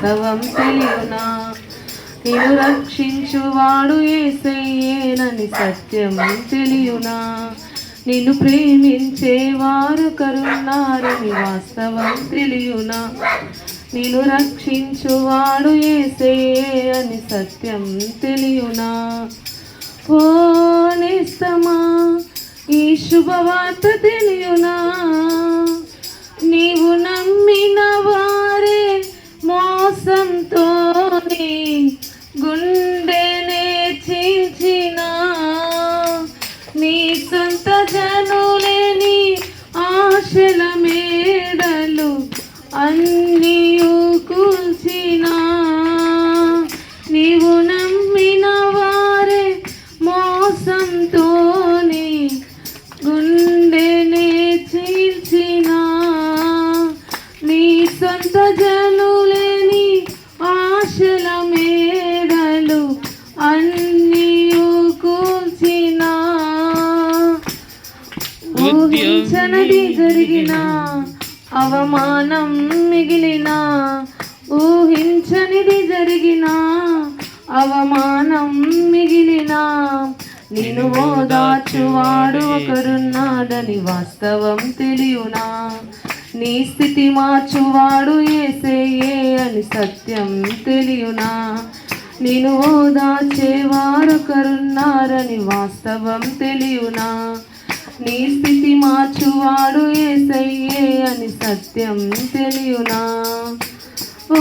వాస్తవం తెలియనా నిన్ను రక్షించువాడు ఏసయ్యేనని సత్యం తెలియనా. నిన్ను ప్రేమించేవారు కరున్నారని వాస్తవం తెలియనా. నిన్ను రక్షించువాడు ఏసయ్యే అని సత్యం తెలియనా. పోనిస్తమా ఈ శుభవార్త తెలియనా. అన్నీయు కూల్చినా నీవు నమ్మిన వారే మోసంతోనే గుండెనే చీల్చిన. నీ సొంత జనులేని ఆశల మేడలు అన్నీయు కూల్చిన. ఊహించనది జరిగిన అవమానం మిగిలిన ఊహించనిది జరిగిన అవమానం మిగిలిన నిన్ను ఓదార్చువాడు ఒకరున్నాడని వాస్తవం తెలియనా? నీ స్థితి మార్చువాడు ఏసేయే అని సత్యం తెలియనా? నేను ఓదార్చేవారు కరున్నారని వాస్తవం తెలియనా? నీ స్థితి మార్చువాడు ఏసయ్యే అని సత్యం తెలియనా? ఓ